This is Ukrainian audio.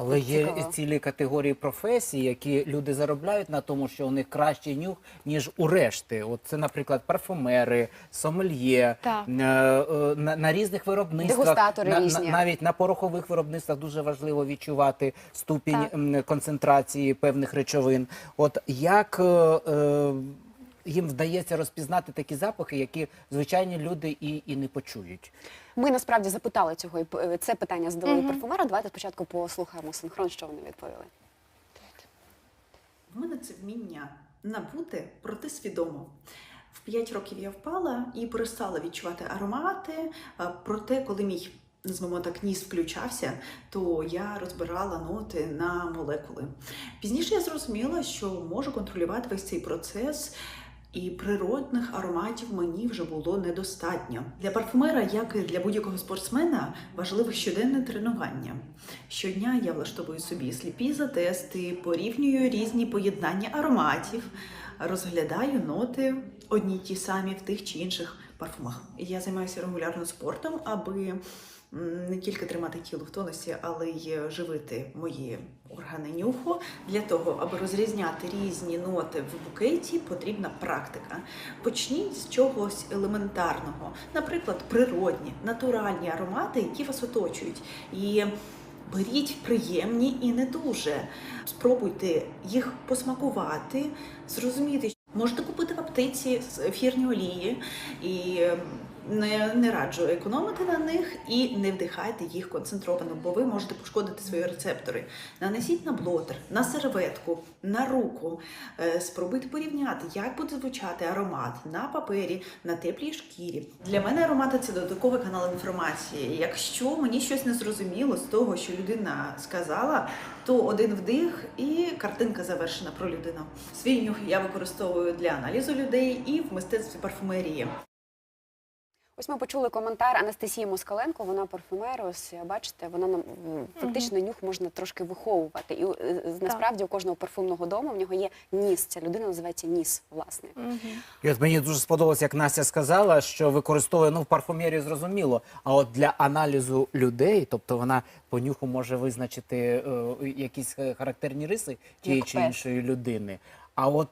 Але є Цікаво. цілі категорії професій, які люди заробляють на тому, що у них кращий нюх, ніж у решти. От це, наприклад, парфумери, сомельє, Так. е, е, на, на різних виробництвах, Дегустатори на, різні. На, навіть на порохових виробництвах дуже важливо відчувати ступінь Так. м, концентрації певних речовин. От як е, е, їм вдається розпізнати такі запахи, які звичайні люди і, і не почують? Ми насправді запитали цього і п- це питання задали парфумера. Давайте спочатку послухаємо синхрон, що вони відповіли. В мене це вміння набути, проте свідомо. В 5 років я впала і перестала відчувати аромати. Проте, коли мій назвемо так, ніс включався, то я розбирала ноти на молекули. Пізніше я зрозуміла, що можу контролювати весь цей процес. І природних ароматів мені вже було недостатньо. Для парфумера, як і для будь-якого спортсмена, важливе щоденне тренування. Щодня я влаштовую собі сліпі затести, порівнюю різні поєднання ароматів, розглядаю ноти одні й ті самі в тих чи інших парфумах. Я займаюся регулярно спортом, аби не тільки тримати тіло в тонусі, але й живити мої органи нюху. Для того, аби розрізняти різні ноти в букеті, потрібна практика. Почніть з чогось елементарного, наприклад, природні, натуральні аромати, які вас оточують. І беріть приємні і не дуже. Спробуйте їх посмакувати, зрозуміти. Можете купити в аптеці з ефірні олії і ем, не, не раджу економити на них і не вдихайте їх концентровано, бо ви можете пошкодити свої рецептори. Нанесіть на блотер, на серветку, на руку. Е, Спробуйте порівняти, як буде звучати аромат на папері, на теплій шкірі. Для мене аромати це додатковий канал інформації. Якщо мені щось не зрозуміло з того, що людина сказала, то один вдих і картинка завершена про людину. Свій нюх я використовую для аналізу людей і в мистецтві парфумерії. Ось ми почули коментар Анастасії Москаленко. Вона парфумер. Ось бачите, вона нам фактично нюх можна трошки виховувати. І е, насправді у кожного парфумного дому в нього є ніс. Ця людина називається ніс, власне. І от мені дуже сподобалось, як Настя сказала, що використовує ну в парфумерії зрозуміло. А от для аналізу людей, тобто вона по нюху може визначити е, якісь е, характерні риси тієї чи іншої людини. А от